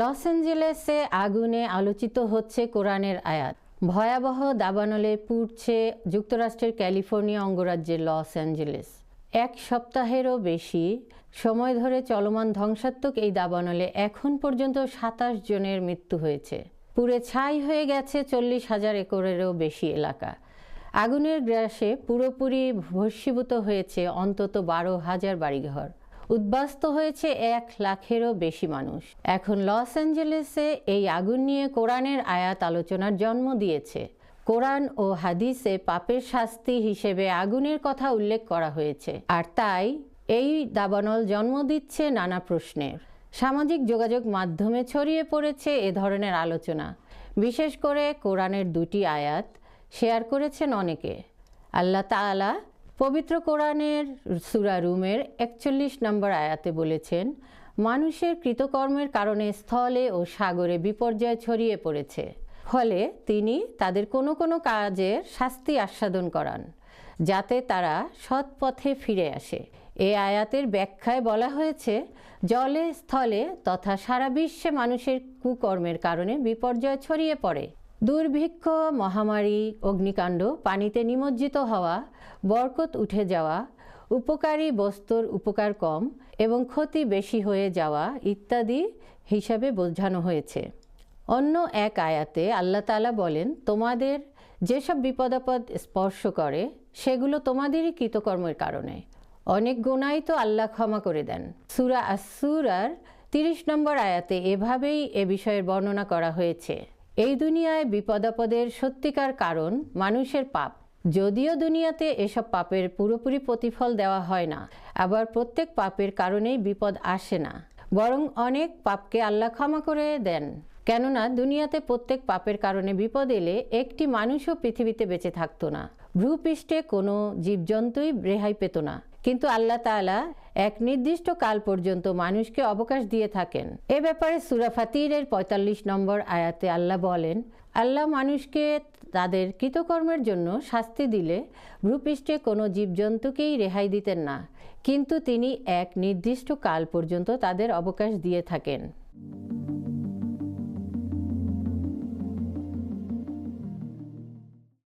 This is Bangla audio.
লস অ্যাঞ্জেলেসে আগুনে আলোচিত হচ্ছে কোরআনের আয়াত। ভয়াবহ দাবানলে পুড়ছে যুক্তরাষ্ট্রের ক্যালিফোর্নিয়া অঙ্গরাজ্যের লস অ্যাঞ্জেলেস। এক সপ্তাহেরও বেশি সময় ধরে চলমান ধ্বংসাত্মক এই দাবানলে এখন পর্যন্ত সাতাশ জনের মৃত্যু হয়েছে। পুড়ে ছাই হয়ে গেছে চল্লিশ হাজার একরেরও বেশি এলাকা। আগুনের গ্রাসে পুরোপুরি ভস্মীভূত হয়েছে অন্তত বারো হাজার বাড়িঘর। উদ্বাস্ত হয়েছে এক লাখেরও বেশি মানুষ। এখন লস অ্যাঞ্জেলেসে এই আগুন নিয়ে কোরআনের আয়াত আলোচনার জন্ম দিয়েছে। কোরআন ও হাদিসে পাপের শাস্তি হিসেবে আগুনের কথা উল্লেখ করা হয়েছে। আর তাই এই দাবানল জন্ম দিচ্ছে নানা প্রশ্নের। সামাজিক যোগাযোগ মাধ্যমে ছড়িয়ে পড়েছে এ ধরনের আলোচনা। বিশেষ করে কোরআনের দুটি আয়াত শেয়ার করেছেন অনেকে। আল্লাহ তাআলা পবিত্র কোরআনের সুরা রুমের একচল্লিশ নম্বর আয়াতে বলেছেন, মানুষের কৃতকর্মের কারণে স্থলে ও সাগরে বিপর্যয় ছড়িয়ে পড়েছে। ফলে তিনি তাদের কোনো কোনো কাজের শাস্তি আস্বাদন করান, যাতে তারা সৎ পথে ফিরে আসে। এ আয়াতের ব্যাখ্যায় বলা হয়েছে, জলে, স্থলে তথা সারা বিশ্বে মানুষের কুকর্মের কারণে বিপর্যয় ছড়িয়ে পড়ে। দুর্ভিক্ষ, মহামারী, অগ্নিকাণ্ড, পানিতে নিমজ্জিত হওয়া, বরকত উঠে যাওয়া, উপকারী বস্তুর উপকার কম এবং ক্ষতি বেশি হয়ে যাওয়া ইত্যাদি হিসাবে বোঝানো হয়েছে। অন্য এক আয়াতে আল্লাহ তালা বলেন, তোমাদের যেসব বিপদাপদ স্পর্শ করে, সেগুলো তোমাদেরই কৃতকর্মের কারণে। অনেক গুণাই তো আল্লাহ ক্ষমা করে দেন। সুরা আসুরার তিরিশ নম্বর আয়াতে এভাবেই এ বিষয়ের বর্ণনা করা হয়েছে। এই দুনিয়ায় বিপদাপদের সত্যিকার কারণ মানুষের পাপ। যদিও দুনিয়াতে এসব পাপের পুরোপুরি প্রতিফল দেওয়া হয় না, আবার প্রত্যেক পাপের কারণেই বিপদ আসে না। বরং অনেক পাপকে আল্লাহ ক্ষমা করে দেন। কেননা দুনিয়াতে প্রত্যেক পাপের কারণে বিপদ এলে একটি মানুষও পৃথিবীতে বেঁচে থাকতো না। ভ্রূপৃষ্ঠে কোনো জীবজন্তুই রেহাই পেত না। কিন্তু আল্লাহ তাআলা এক নির্দিষ্ট কাল পর্যন্ত মানুষকে অবকাশ দিয়ে থাকেন। এ ব্যাপারে সুরাফাতিরের পঁয়তাল্লিশ নম্বর আয়াতে আল্লাহ বলেন, আল্লাহ মানুষকে তাদের কৃতকর্মের জন্য শাস্তি দিলে ভূপৃষ্ঠে কোনো জীবজন্তুকেই রেহাই দিতেন না। কিন্তু তিনি এক নির্দিষ্ট কাল পর্যন্ত তাদের অবকাশ দিয়ে থাকেন।